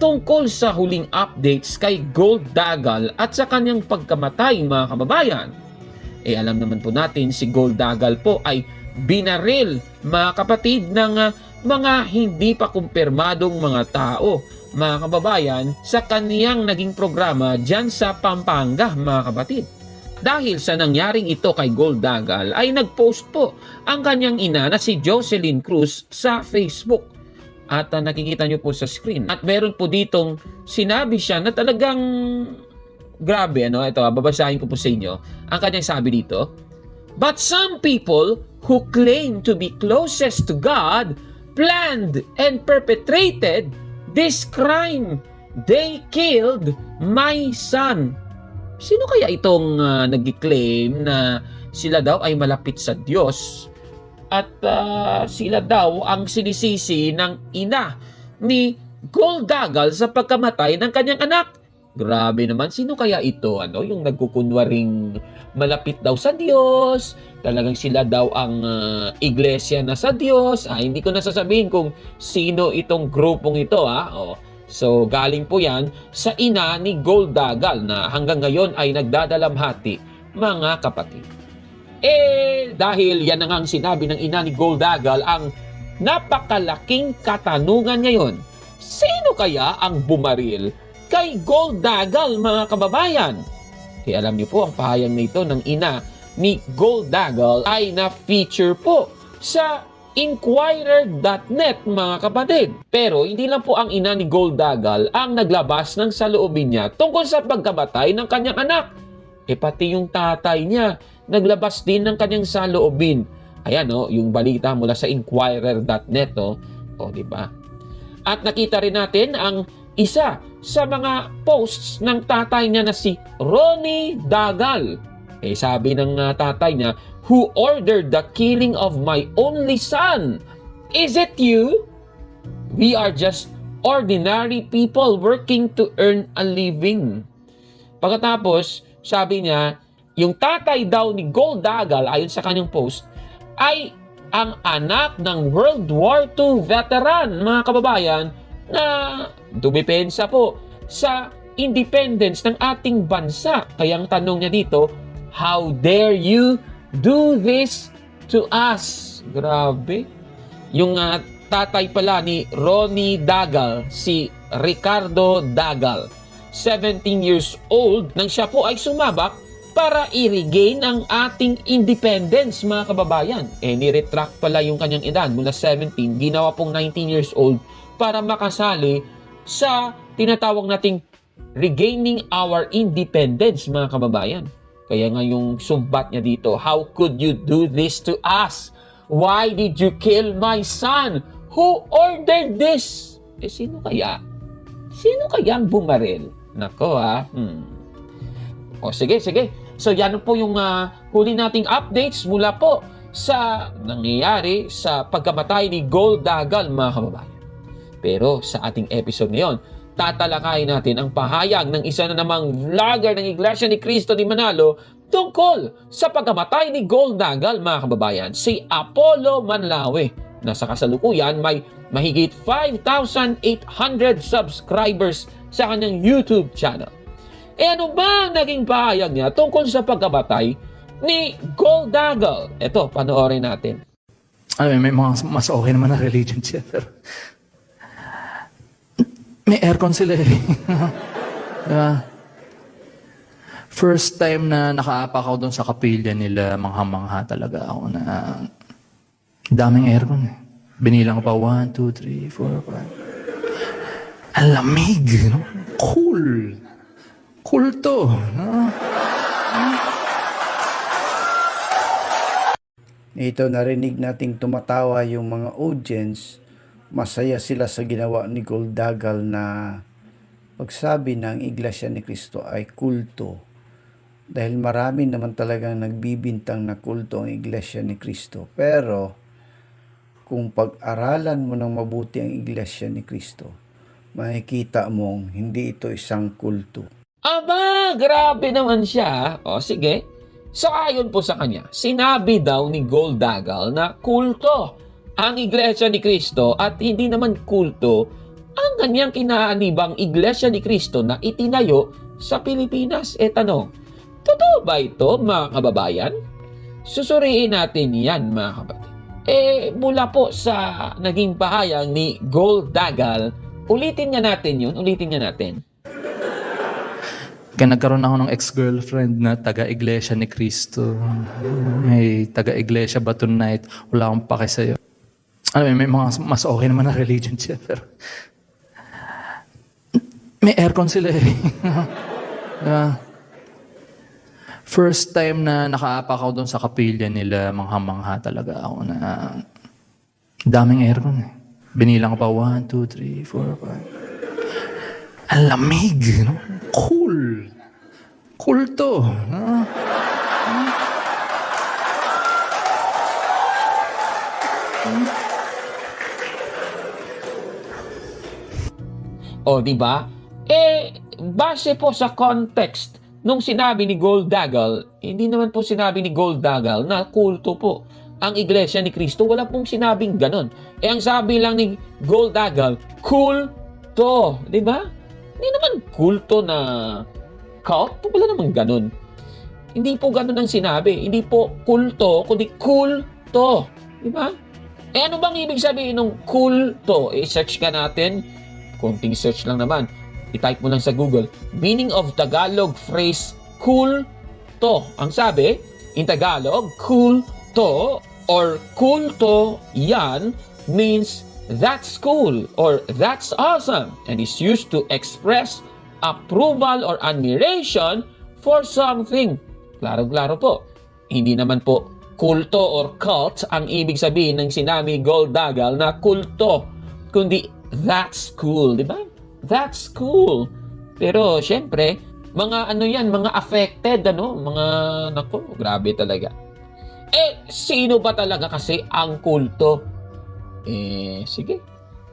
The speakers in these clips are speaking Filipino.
tungkol sa huling updates kay Gold Dagal at sa kanyang pagkamatay mga kababayan. Eh alam naman po natin si Gold Dagal po ay binaril mga kapatid ng ah, mga hindi pa kumpirmadong mga tao mga kababayan sa kaniyang naging programa dyan sa Pampanga mga kapatid. Dahil sa nangyaring ito kay Gold Dagal ay nagpost po ang kanyang ina na si Jocelyn Cruz sa Facebook. At ah, nakikita nyo po sa screen. At meron po ditong sinabi siya na talagang grabe ano. Ito, ah, babasahin ko po sa inyo. Ang kanyang sabi dito. But some people who claim to be closest to God planned and perpetrated this crime. They killed my son. Sino kaya itong uh, nag-claim na sila daw ay malapit sa Diyos at ah, sila daw ang sinisisi ng ina ni Goldagal sa pagkamatay ng kanyang anak? Grabe naman, sino kaya ito? Ano, yung nagkukunwaring malapit daw sa Diyos, talagang sila daw ang ah, iglesia na sa Diyos. Ah, hindi ko nasasabihin kung sino itong grupong ito. Ah. Oh. So, galing po yan sa ina ni Goldagal na hanggang ngayon ay nagdadalamhati mga kapatid. Eh, dahil yan na nga ang sinabi ng ina ni Goldagal, ang napakalaking katanungan ngayon. Sino kaya ang bumaril kay Goldagal, mga kababayan? Eh, alam niyo po, ang pahayag na ito ng ina ni Goldagal ay na-feature po sa Inquirer.net mga kapatid. Pero hindi lang po ang ina ni Goldagal ang naglabas ng saloobin niya tungkol sa pagkamatay ng kanyang anak. E pati yung tatay niya naglabas din ng kanyang saloobin. Ayan no, yung balita mula sa Inquirer.net oh. O, di ba? At nakita rin natin ang isa sa mga posts ng tatay niya na si Ronnie Dagal. Eh sabi ng uh, tatay niya, Who ordered the killing of my only son? Is it you? We are just ordinary people working to earn a living. Pagkatapos, sabi niya, yung tatay daw ni Gold Dagal, ayon sa kanyang post, ay ang anak ng World War II veteran, mga kababayan, na dumipensa po sa independence ng ating bansa. Kaya ang tanong niya dito, How dare you do this to us? Grabe. Yung ah, tatay pala ni Ronnie Dagal, si Ricardo Dagal, 17 years old, nang siya po ay sumabak para i-regain ang ating independence, mga kababayan. Eh, ni-retract pala yung kanyang edad mula 17, ginawa pong 19 years old para makasali sa tinatawag nating regaining our independence, mga kababayan. Kaya nga yung sumbat niya dito, How could you do this to us? Why did you kill my son? Who ordered this? Eh, sino kaya? Sino kaya ang bumaril? Nako ha. Hmm. O sige, sige. So yan po yung ah, huli nating updates mula po sa nangyayari sa pagkamatay ni Gold Dagal mga kababayan. Pero sa ating episode ngayon, tatalakayin natin ang pahayag ng isa na namang vlogger ng Iglesia ni Cristo di Manalo tungkol sa pagkamatay ni Gold Dagal mga kababayan, si Apollo Manlawe na sa kasalukuyan may mahigit 5,800 subscribers sa kanyang YouTube channel. E ano ba ang naging pahayag niya tungkol sa pagkabatay ni Gold Dagal? Ito, panoorin natin. Ay, may mga mas okay naman na religion siya. Pero may aircon sila eh. Diba? First time na nakaapak ako doon sa kapilya nila, mangha-mangha talaga ako na daming aircon eh. Binilang pa, 1, 2, 3, 4, 5. Ang lamig, no? Cool. Cool to. No? Ito narinig nating tumatawa yung mga audience, masaya sila sa ginawa ni Goldagal na pagsabi ng Iglesia ni Cristo ay kulto. Dahil marami naman talagang nagbibintang na kulto ang Iglesia ni Cristo. Pero kung pag-aralan mo ng mabuti ang Iglesia ni Cristo, makikita mong hindi ito isang kulto. Aba, grabe naman siya. O sige. So ayon po sa kanya, sinabi daw ni Gold Dagal na kulto ang Iglesia ni Cristo at hindi naman kulto ang kanyang kinaalibang Iglesia ni Cristo na itinayo sa Pilipinas. E tanong, totoo ba ito mga kababayan? Susuriin natin yan mga kapatid. Eh, mula po sa naging pahayag ni Gold Dagal, ulitin nga natin yun, ulitin nga natin. Kaya nagkaroon ako ng ex-girlfriend na taga-iglesia ni Cristo. May taga-iglesia ba tonight? Wala akong pake sa'yo. Ano, may, may mga mas okay naman na religion siya, pero... May aircon sila eh. Diba? First time na nakaapa ako doon sa kapilya nila, mangha-mangha talaga ako na daming aircon eh. Binilang ko pa, one, two, three, four, five. Ang lamig, no? Cool. Cool to. ah. O, di ba? Eh, base po sa context nung sinabi ni Gold Dagal, hindi naman po sinabi ni Gold Dagal na kulto po ang Iglesia ni Cristo. Wala pong sinabing ganon. Eh, ang sabi lang ni Gold Dagal, kulto. Di ba? Hindi naman kulto na cult. Wala naman ganon. Hindi po ganon ang sinabi. Hindi po kulto, kundi kulto. Di ba? Eh, ano bang ibig sabihin ng kulto? Eh, search ka natin konting search lang naman. I-type mo lang sa Google, meaning of Tagalog phrase cool to. Ang sabi, in Tagalog, cool to or cool to yan means that's cool or that's awesome and is used to express approval or admiration for something. Klaro-klaro po. Hindi naman po kulto or cult ang ibig sabihin ng sinabi Gold Dagal na kulto, kundi that's cool, di ba? That's cool. Pero syempre, mga ano yan, mga affected, ano, mga, nako, grabe talaga. Eh, sino ba talaga kasi ang kulto? Eh, sige.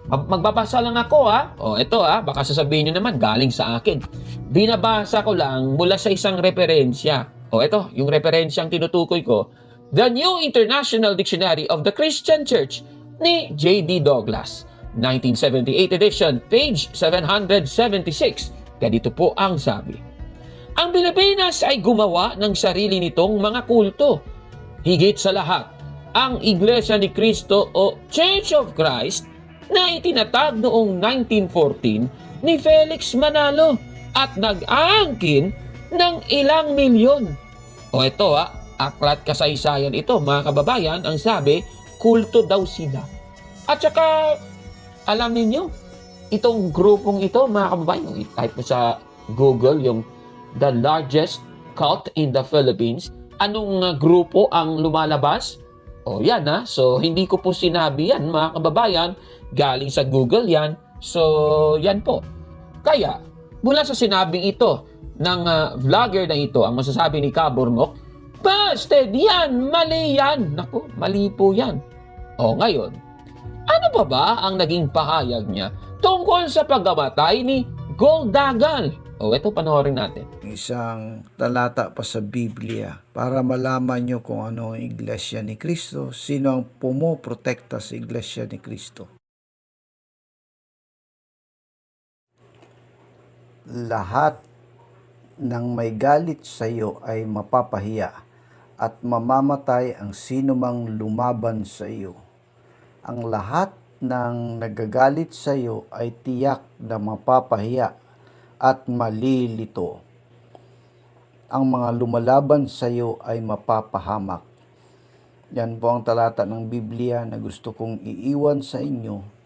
Mag- Magbabasa lang ako ha. O ito ha, baka sasabihin nyo naman galing sa akin. Binabasa ko lang mula sa isang referensya. O ito, yung referensyang tinutukoy ko. The New International Dictionary of the Christian Church ni J.D. Douglas. 1978 edition, page 776. Ganito po ang sabi. Ang Pilipinas ay gumawa ng sarili nitong mga kulto. Higit sa lahat, ang Iglesia ni Cristo o Church of Christ na itinatag noong 1914 ni Felix Manalo at nag-aangkin ng ilang milyon. O ito ha, aklat kasaysayan ito mga kababayan, ang sabi, kulto daw sila. At saka, alam ninyo, itong grupong ito mga kababayan, i-type mo sa Google yung the largest cult in the Philippines. Anong uh, grupo ang lumalabas? O yan ha. So hindi ko po sinabi yan mga kababayan. Galing sa Google yan. So yan po. Kaya mula sa sinabing ito ng uh, vlogger na ito, ang masasabi ni Kabornok, Busted! Yan! Mali yan! Naku, mali po yan. O ngayon, ano ba ba ang naging pahayag niya tungkol sa pagkamatay ni Goldagal? O ito panoorin natin. isang talata pa sa Biblia para malaman nyo kung ano ang Iglesia ni Cristo, sino ang pumoprotekta sa Iglesia ni Cristo. Lahat ng may galit sa iyo ay mapapahiya at mamamatay ang sino mang lumaban sa iyo. Ang lahat ng nagagalit sa iyo ay tiyak na mapapahiya at malilito ang mga lumalaban sa iyo ay mapapahamak. Yan po ang talata ng Biblia na gusto kong iiwan sa inyo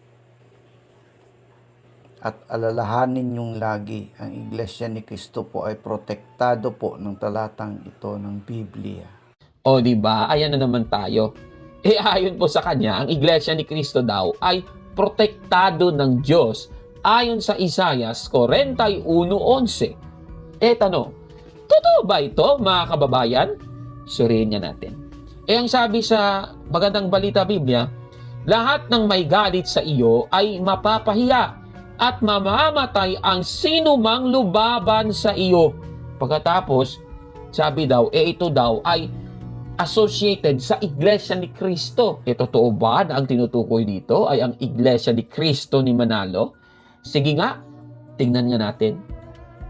at alalahanin yung lagi ang Iglesia ni Cristo po ay protektado po ng talatang ito ng Biblia. O di ba? Ayan na naman tayo. Eh ayon po sa kanya, ang Iglesia ni Cristo daw ay protektado ng Diyos ayon sa Isayas 41.11. Eh tanong, totoo ba ito mga kababayan? Suriin niya natin. Eh ang sabi sa magandang balita Biblia, lahat ng may galit sa iyo ay mapapahiya at mamamatay ang sino mang lubaban sa iyo. Pagkatapos, sabi daw, eh ito daw ay associated sa Iglesia ni Cristo. E totoo ba na ang tinutukoy dito ay ang Iglesia ni Cristo ni Manalo? Sige nga, tingnan nga natin.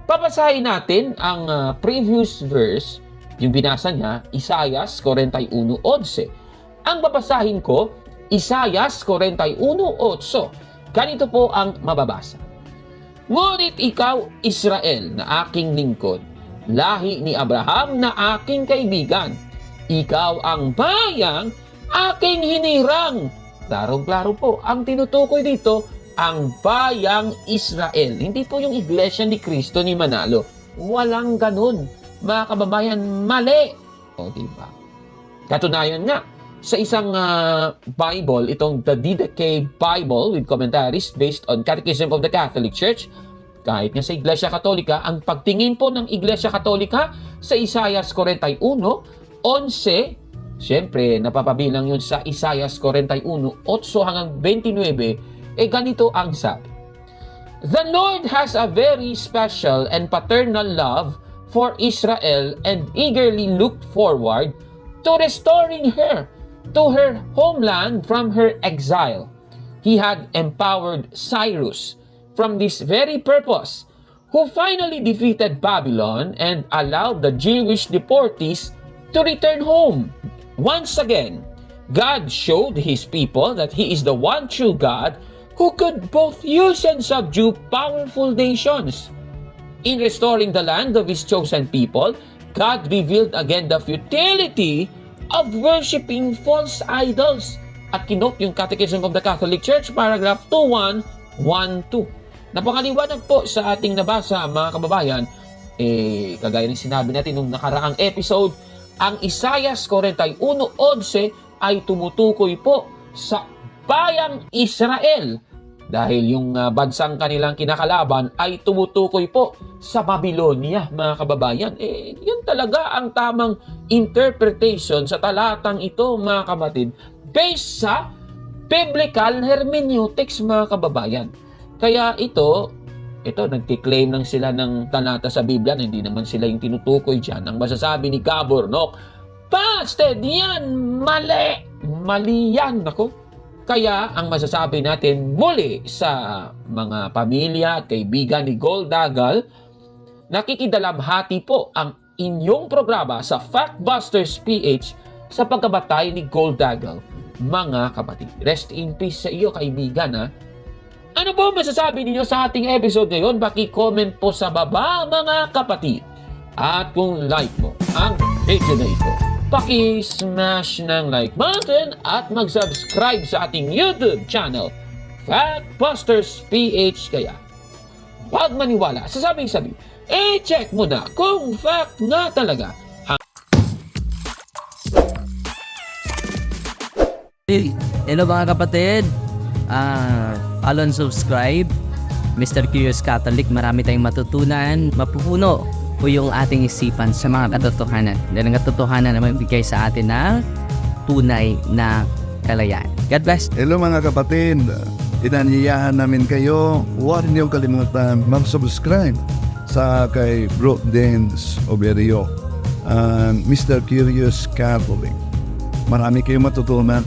Papasahin natin ang ah, previous verse, yung binasa niya, Isayas 41.11. Ang babasahin ko, Isayas 41.8. Ganito po ang mababasa. Ngunit ikaw, Israel, na aking lingkod, lahi ni Abraham na aking kaibigan, ikaw ang bayang aking hinirang. Klarong-klaro po, ang tinutukoy dito, ang bayang Israel. Hindi po yung iglesia ni Kristo ni Manalo. Walang ganun. Mga kababayan, mali. O, diba? Katunayan nga, sa isang ah, Bible, itong the Didache Bible with commentaries based on Catechism of the Catholic Church, kahit nga sa Iglesia Katolika, ang pagtingin po ng Iglesia Katolika sa Isayas 41, 11, syempre, napapabilang yun sa Isayas 41, 8 hanggang 29, eh ganito ang sabi. The Lord has a very special and paternal love for Israel and eagerly looked forward to restoring her to her homeland from her exile. He had empowered Cyrus from this very purpose, who finally defeated Babylon and allowed the Jewish deportees to return home. Once again, God showed his people that he is the one true God who could both use and subdue powerful nations. In restoring the land of his chosen people, God revealed again the futility of worshiping false idols. At kinot yung Catechism of the Catholic Church, paragraph 21, 1-2. Napakaliwanag po sa ating nabasa, mga kababayan, eh, kagaya ng sinabi natin nung nakaraang episode, ang Isayas 41.11 ay tumutukoy po sa bayang Israel dahil yung ah, bansang kanilang kinakalaban ay tumutukoy po sa Babylonia, mga kababayan. Eh, yun talaga ang tamang interpretation sa talatang ito, mga kapatid, based sa biblical hermeneutics, mga kababayan. Kaya ito, ito, nagkiklaim lang sila ng talata sa Biblia na hindi naman sila yung tinutukoy dyan. Ang masasabi ni Gabor, no? Busted! Yan! Mali! Mali yan! Ako, kaya ang masasabi natin muli sa mga pamilya at kaibigan ni Gold Dagal, nakikidalamhati po ang inyong programa sa Factbusters PH sa pagkabatay ni Gold Dagal, mga kapatid. Rest in peace sa iyo, kaibigan, ha? Ano po masasabi ninyo sa ating episode ngayon? Baki-comment po sa baba, mga kapatid. At kung like mo ang video na ito, paki-smash ng like button at mag-subscribe sa ating YouTube channel, Factbusters PH kaya. Huwag maniwala sa sabing-sabi, eh check mo na kung fact nga talaga Hello mga kapatid. Ah, follow and subscribe. Mr. Curious Catholic, marami tayong matutunan. Mapupuno po yung ating isipan sa mga katotohanan. Dahil ang katotohanan na magbigay sa atin ng tunay na kalayaan. God bless. Hello mga kapatid, inanyayahan namin kayo, huwag niyong kalimutan mag-subscribe sa kay Bro Dance Oberio and Mr. Curious Catholic. Marami kayong matutunan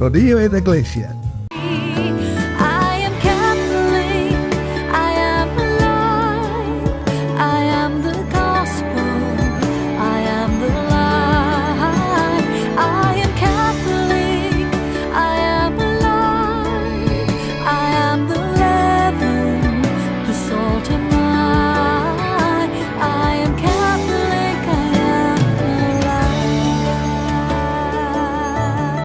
Los de iglesia.